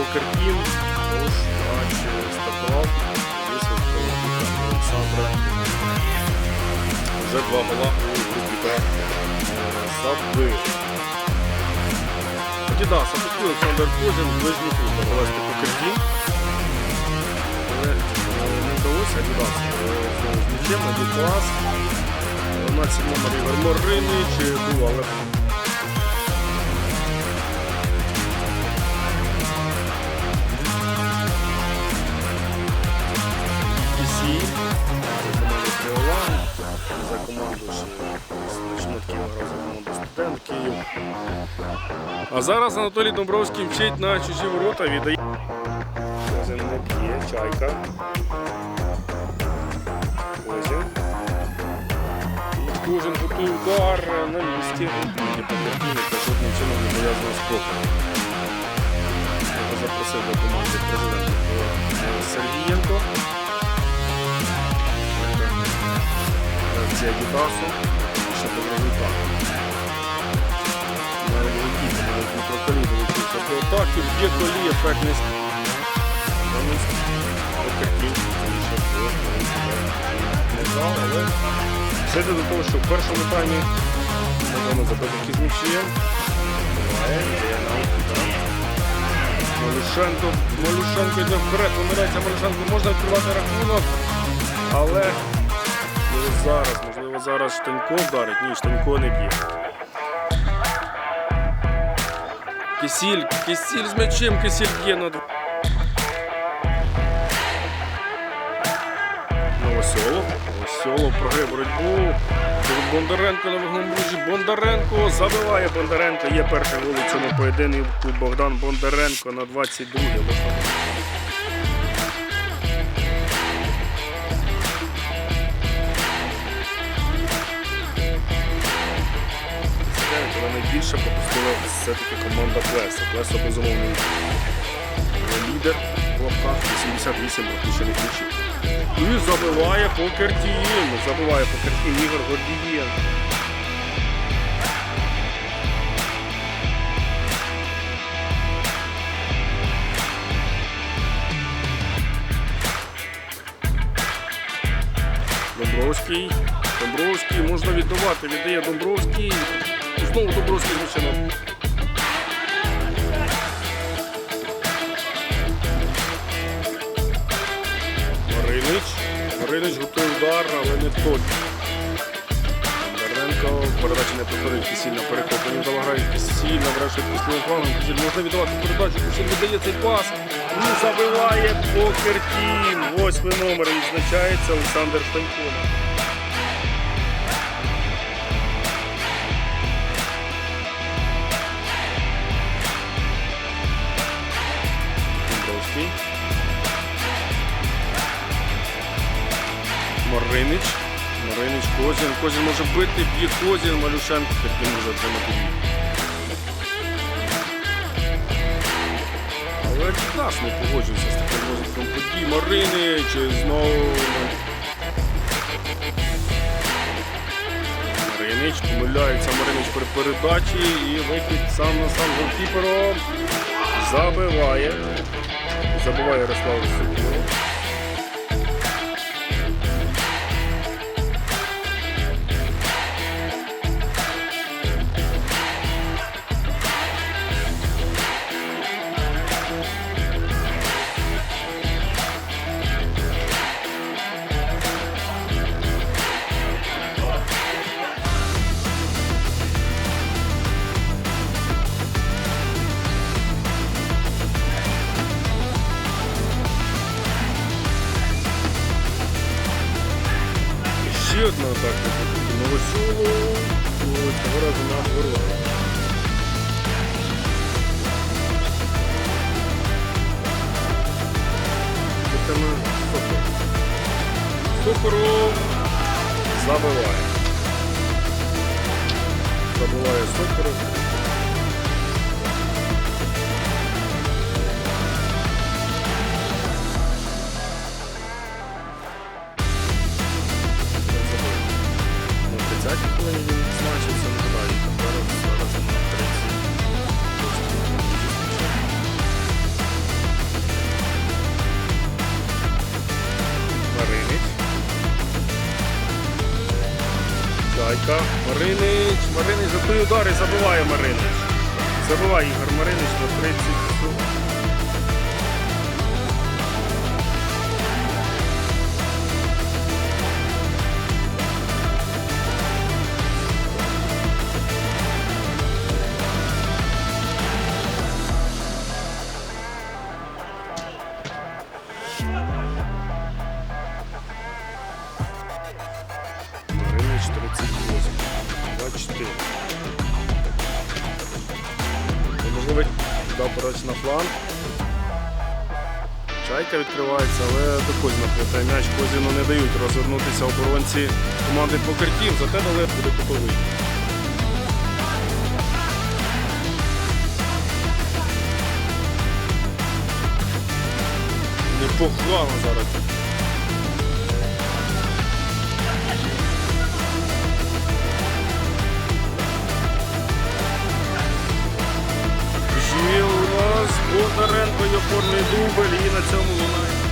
Покеркін, тож матч стартував. Висновку Олександра. Вже два гола у групі Б забив. Тоді да, Сапуки Олександр Козін, ближній кут провести Покеркін. Але е, не вдалося Адідас е, знову з м'ячем, Адідас. 12 номер Ігор Моринич був, але за команду ще грав за команду студент Київ. А зараз Анатолій Домбровський вчить на чужі ворота, віддає. Козин не чайка. Козин. І Кожен готує удар на місці. Жодним чином не пов'язано з покером. Дідасу, ще по Дмитро Каліда вчився по атаки, колі, знав, але все до того, що в першому таймі можна забити якісь м'ячі. Є так. Малюшенко, Малюшенко йде вперед, помиляється Малюшенко, можна відкривати рахунок, але зараз, можливо зараз Штанько вдарить, ні, Штанько не б'є. Кисіль, Кисіль з м'ячем, Кисіль б'є на дв- Новосьолов. Новосьолов програє боротьбу. Бондаренко на вогному ближі. Бондаренко забиває Бондаренко. Є перший гол у цьому поєдинку. Богдан Бондаренко на 22 але найбільше пропустила все-таки команда Плеса. Плесо безумовний лідер в лапках 88 пропущених м'ячів. І забиває Покертін. Забиває Покертін Ігор Гордієнко. Домбровський. Домбровський можна віддавати. Віддає Домбровський. Знову Домбровський з м'ячем. Маринич. Маринич готує удар, але не точно. Бондаренко передачі не повторив грає Кисіль, набрав швидкість лівим флангом. Кисіль можна віддавати передачу. Кисіль віддає цей пас. І забиває Покертін. Восьмий номер відзначається Олександр Штанько. Маринич. Маринич Козін. Козін може бити, б'є Козін, Малюшенко. Він може отримати бій. Але нас не погоджується з таким розвитком подій. Маринич знову. Маринич помиляється Маринич при передачі і вихід сам на сам голкіпером. Забиває. Забиває Ярослав Соколов. Ще одна атака Новосілу. Цього разу на ворота. Це на Сокол. Сокоров забиває. Забиває Сокоров. Маринич, Маринич, Маринич, за той удари, забуває забиває Маринич. Забиває Ігор Маринич на 30 секунд. 24. Можливо, порач на фланг. Чайка відкривається, але до Козіна хватає м'яч. Козіну не дають розвернутися оборонці команди покертів, зате дали буде кутовий. Непогано зараз. Бондаренко формі дубль і на цьому лунає.